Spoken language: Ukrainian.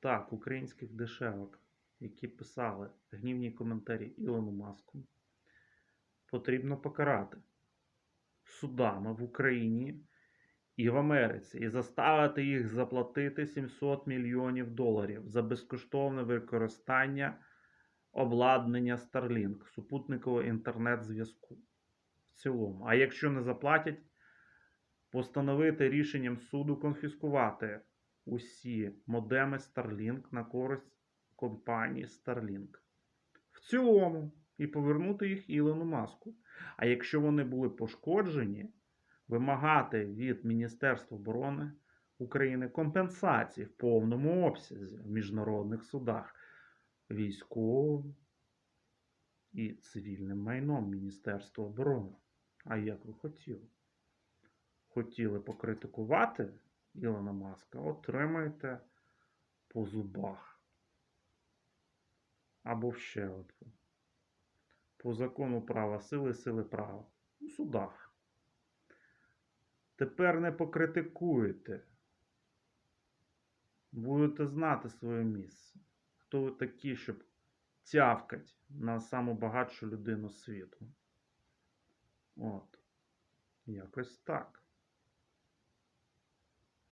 Так, українських дешевок, які писали гнівні коментарі Ілону Маску, потрібно покарати судами в Україні і в Америці і заставити їх заплатити 700 мільйонів доларів за безкоштовне використання обладнання Starlink, супутникового інтернет-зв'язку. В цілому. А якщо не заплатять, постановити рішенням суду конфіскувати усі модеми Starlink на користь компанії Starlink. В цілому і повернути їх Ілону Маску. А якщо вони були пошкоджені, вимагати від Міністерства оборони України компенсації в повному обсязі в міжнародних судах військовим і цивільним майном Міністерства оборони. А як ви хотіли? Хотіли покритикувати Ілона Маска, отримайте по зубах. Або ще от. По закону права сили, сили права. У судах. Тепер не покритикуєте. Будете знати своє місце. Хто ви такі, щоб тявкать на саму багатшу людину світу. От. Якось так.